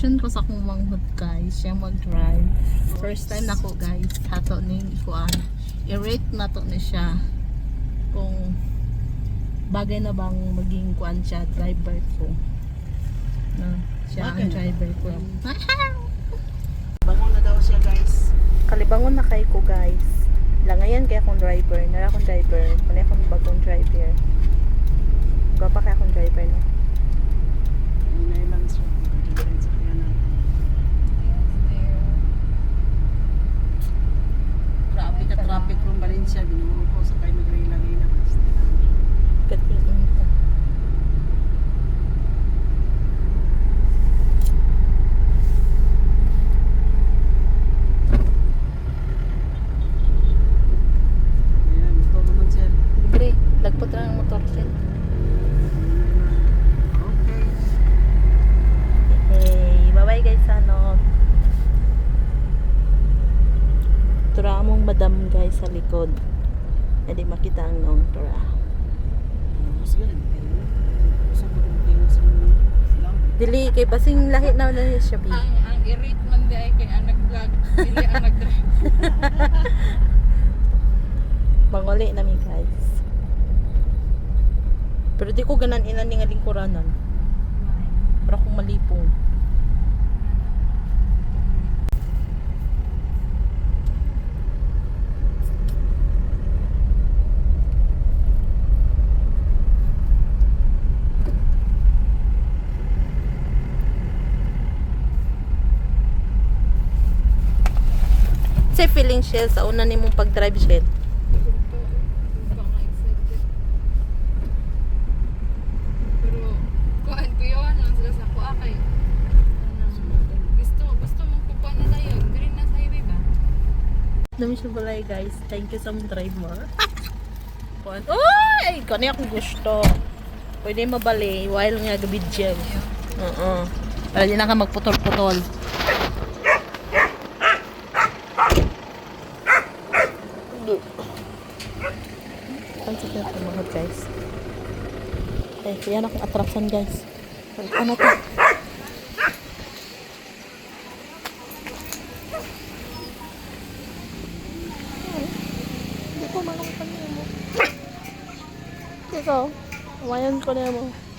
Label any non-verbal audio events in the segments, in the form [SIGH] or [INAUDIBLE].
instruction ko sa akong manghod guys, siya mag-drive. First time na ko guys, hato ni kuan. I-rate na to ni siya kung bagay na bang maging kuan siya driver ko. Na, siya Bagay ang driver ko. [LAUGHS] Bangon na daw siya guys. Kalibangon na kay ko guys. Langayan kay akong driver, nara akong driver, mali akong bagong driver. Gapa kay akong driver no. Hinay lang siya. Diyan sa kanan. Grabe ka traffic from Valencia. Binuho ko sa kayo magrila-rila. Pati inta. Ayan, ito naman siya. Libre, lagpot lang ang motor siya. Okay. Hey, bye-bye guys ano. Tura mong madam guys sa likod. Hindi makita ang nong tura. Mas ganun. Gusto ko rin tingin sa lang. Dili kay basing lahi na na siya bi. ang ang irate man di ay kay ang nag-vlog dili ang nag-drive Bangoli [LAUGHS] na mi guys. Pero di ko ganan ina ni nga lingkuranan. Para kung malipong. Say feeling shell sa una nimong pag-drive shell. pero kuan ko yun lang sila sa kuha kay gusto gusto mong kukuha na tayo dili na sa highway ba Dami siya balay guys. Thank you sa mga drive mo. Uy! Kani ako gusto. Pwede mabali while nga gabi gel. Oo. Para di na ka magputol-putol. Ang sakit ng mga guys. Eh, yan akong atrasan guys. Ano to? Hindi ko makakapan niya mo. Ikaw, umayan ko na mo.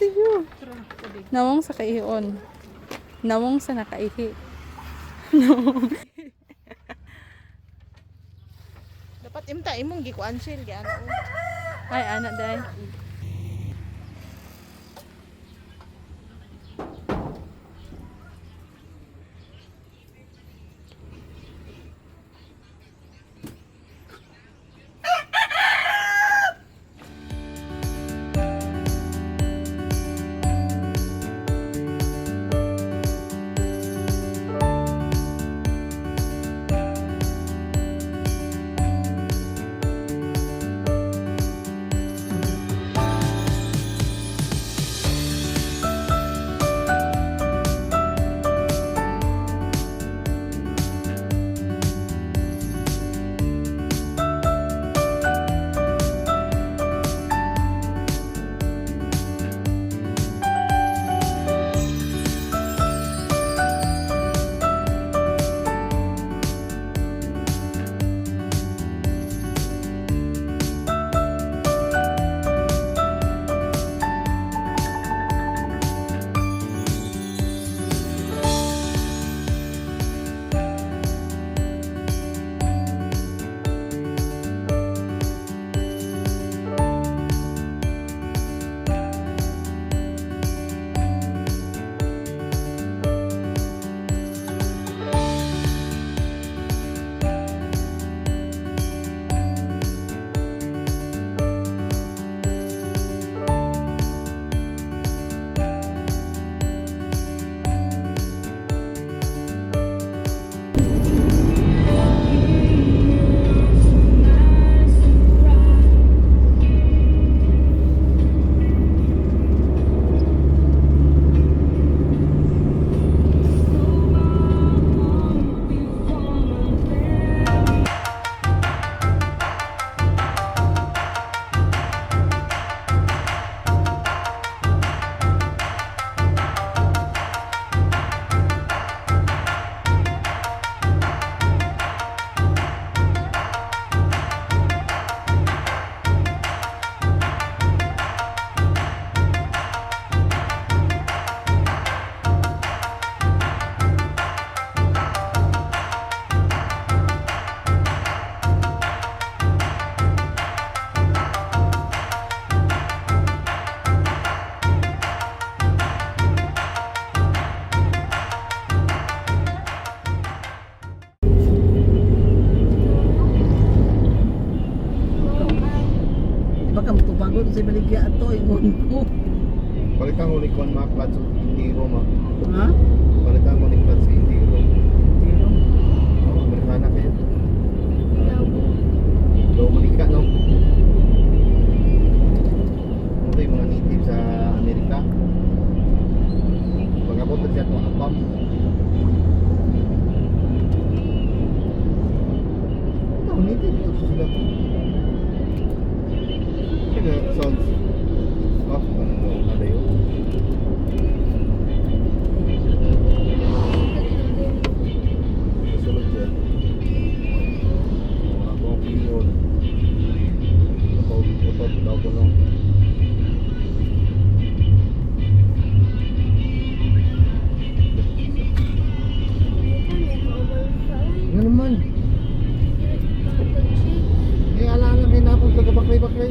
You? Nawong sa kaihion. Nawong sa nakaihi. Dapat imta imong gikuan shell gyud. Ay, anak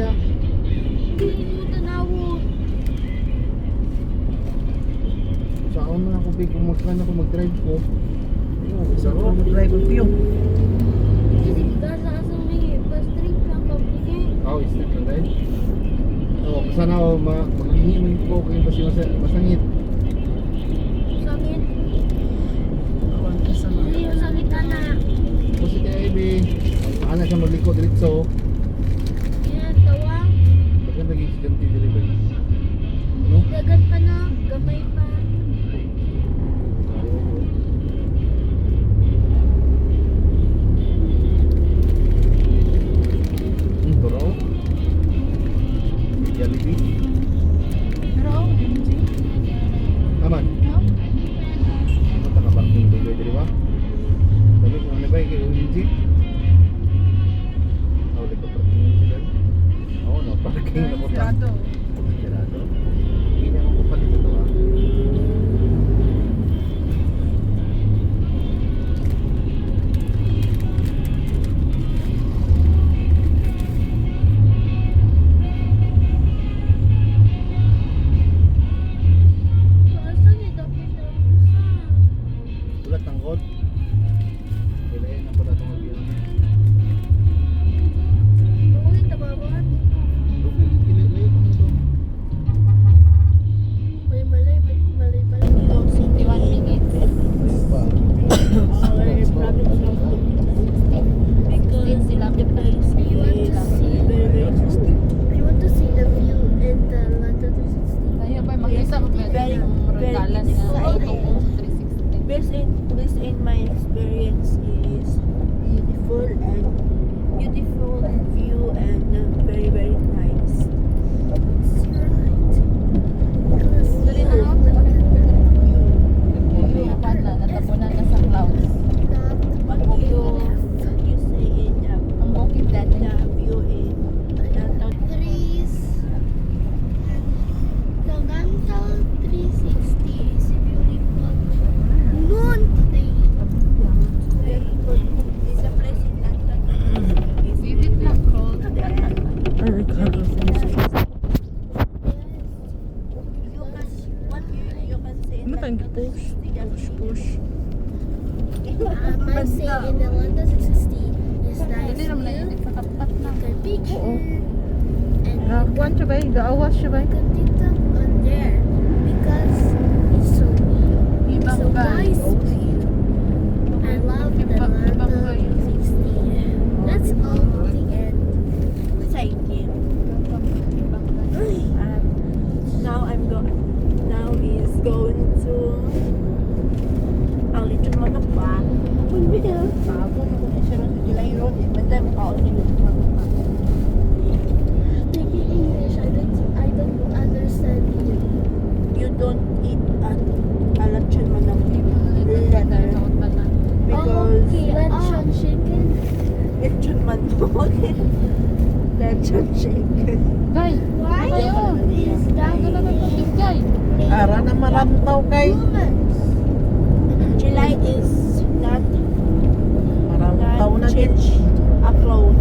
siya. Saan na ako, Big? Kung magkaan ako mag-drive ko. Saan ako mag-drive ko yun? Oh, is it lang dahil? Oo, oh, sana ako mag-ingin mo yung okay, kasi masangit. Ulat ng gold. I can take that on there because it's so, it's so nice. I love the land. don't eat at a lechon manok. Letter. Because lechon ah. chicken. Lechon manok. [LAUGHS] Lechon chicken. Guy, why is that? Ara na marantaw kay. [LAUGHS] July is not marantaw na change a clothes.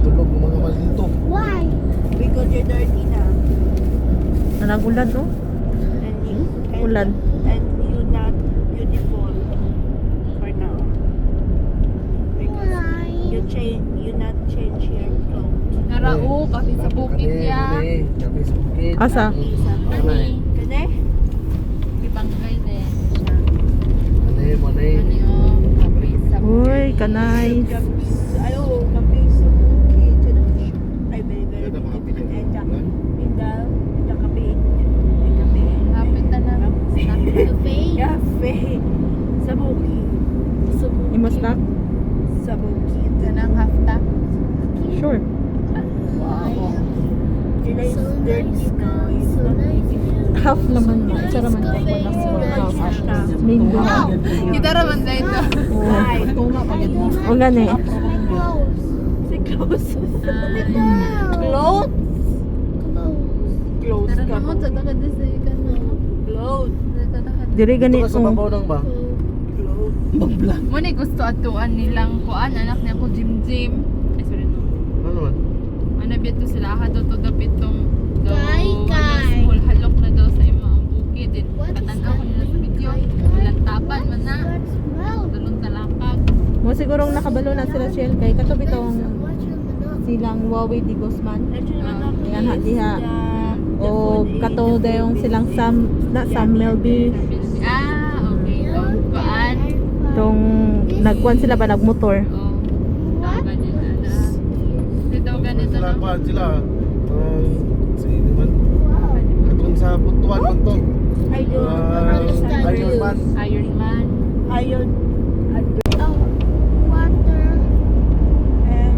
Tulog mga malito. Why? Because you're dirty na. Nanagulan no? ulan. And you not beautiful for now. Because you change, you not change your clothes. Narao, oh, kami sa bukid niya. Kami sa bukid. Asa? Kani. Kani? Ibangkay din. Kani, kani. Uy, kanais. Nice. O gani. si clothes. Clothes? Clothes ka na mo, sa. Clothes. Diri gani Ito ka sa babaw lang ba? Clothes. Mo ni gusto atuan nilang kuan anak niya ko Jim Jim. Ay sorry no. Ano naman? Ano bito sila ha do to dapit tong do Kay, kay. school halok na daw sa imo ang bukid din. Katanaw ko nila sa video. Walang tapan man na. Dalon talapag. Mo sigurong nakabalo na sila Shell kay katubi tong silang Huawei di Guzman. Yan ha diha. O kato dayong silang Sam na Sam Melby Ah, okay. Tong kuan. tong nagkuan sila ba nagmotor. Oh. Dito ganito Sila na. pa sila. Ang si naman. Katong sa putuan man to. I don't Ah, understand Iron. Man. Iron Man. Iron. Oh, water. Um,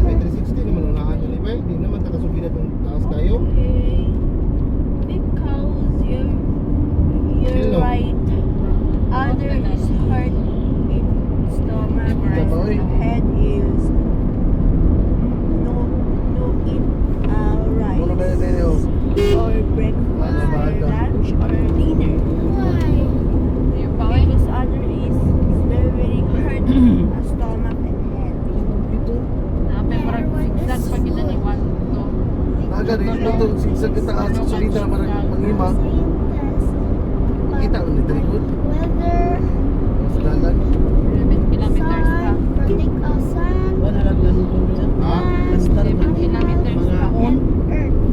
May 360 naman unahan nyo liba. Di naman takasubilat ng taas kayo. okay. Because you're, you're Sino? right. Other is heart in stomach. Ikaw ba, oy? Head is no, no eat uh, rice. Ano ba yun ninyo? Or breakfast Ano ba, or ano? lunch or dinner. Yung pa eh. Because other is very, very hurt uh, stomach and head. Ito. Napay murag zigzag pag kita ni one to. Naga rin ito. Sigsag kita ka sa sulita para manghima. Kita mo ni Trigod. Sa dalan. 11 kilometers pa. Wala lang ganun dyan. Ha? 7 kilometers pa.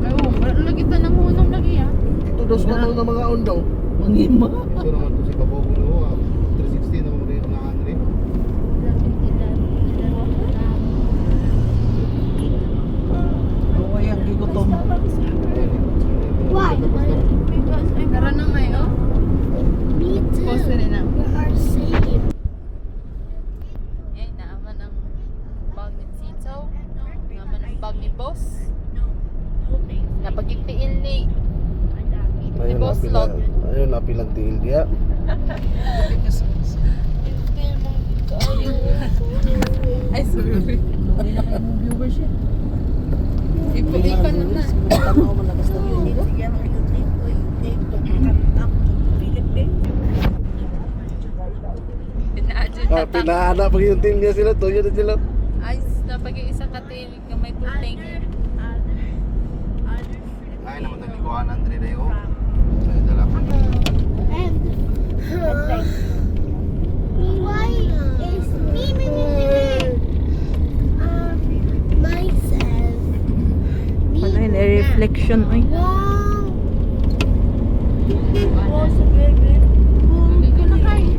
Oh, meron lagi ito ng hunong lagi ah. Ito na ng mga on daw. Manghima. Ito naman to si Kabogo no. ah. 360 naman rin unahan rin. Huwag yung gigutom. Why? Because I'm Karoon na ngayon. Post na rin na. Yan, naaman ang bag ni Tito. Naaman ang bag ni Boss. Napagigpiil ni Ayun, Boss napila, Log. ayun, napilang tiil diya. Ay, sorry. Ipo-ipan na na. Pinaadyo Ah, na ta. pinahana pag yung team niya sila, tuyo na sila. Ay, napag-iisa ka tin nga may tuting. Ay naman naglikuhan Andre Dayo. Ay dala pa. Why is me, me, me, me, me? Um, myself. Me. Ano yun, reflection oy. Wow. Hindi ko na kayo.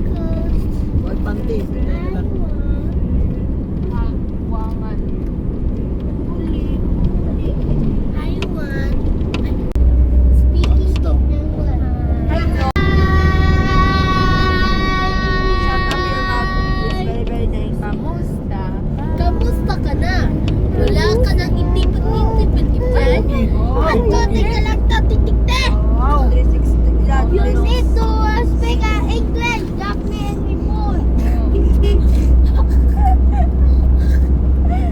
Ay, panty. Hagwangan. I want. Speaking of what? I know. Shut up your mouth. It's very, very nice. Kamusta? Kamusta ka na? Wala ka nang itipid-itipid dyan? Ano, teka lang ka, titikte! Wow. 360. Yeah, You 360. need to uh, speak uh, English, not me anymore.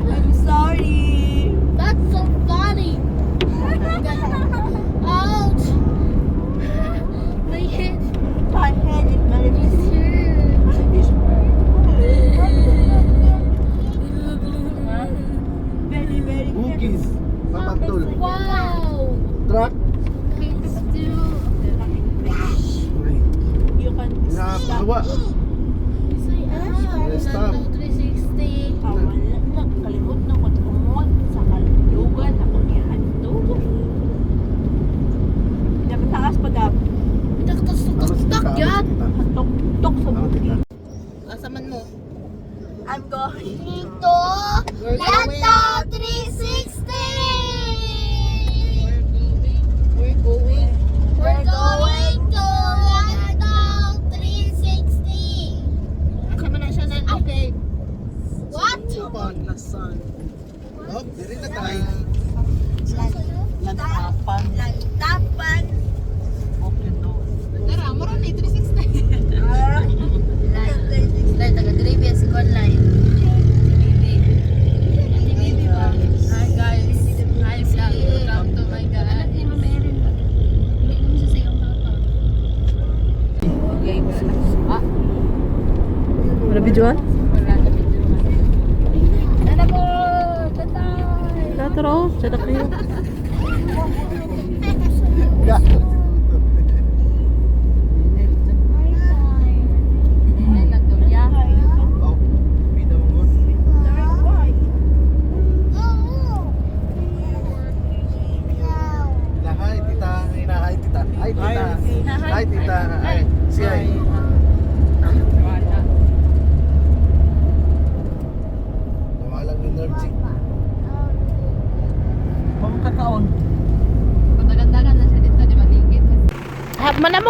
I'm sorry. That's so funny. Ouch! My head My head is very is hurt. very, very Cookies. Papagtol. Wow! Truck. Things do. Ay, You can Nakakawa. Say, ano? Yes, stop. Nandang 360. Ah, wala. Nakalimutan. saman mo. I'm going. We're Yata 360. We're going. We're going to Yata 360. Asa man na siya na okay. What? Lasan. Oh, diri na tayo. Lantapan. Lantapan. Okay no. Tara, mo ron 360. Dahil taga-drive yan si Conline. Hi guys. Hi vlog. Welcome to my God. Anak ni Mama Erin ba? Hindi naman siya sa iyong papa. Ah, Wala videoan? wala na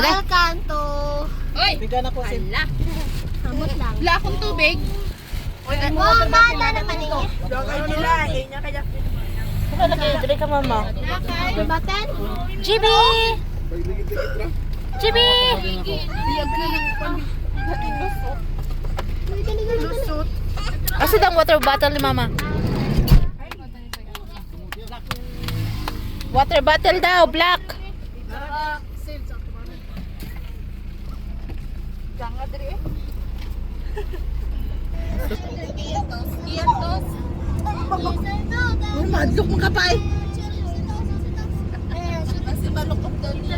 Okay. Welcome to... Oy! Bigyan ako si Ala! Samot lang. Wala akong tubig. Oh, mana naman eh. Ay, nila. Ay, niya kaya. Dali ka mama. Batan? GB! GB! Asa dang water bottle ni mama? Water bottle daw, black. Uy, Madlok mo ka pa eh. Kasi malukot daw niya.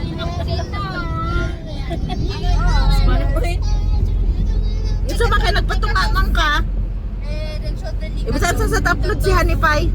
Isa ba kayo nagpatungangan ka? Ibig sa sa taplot si Hanipay.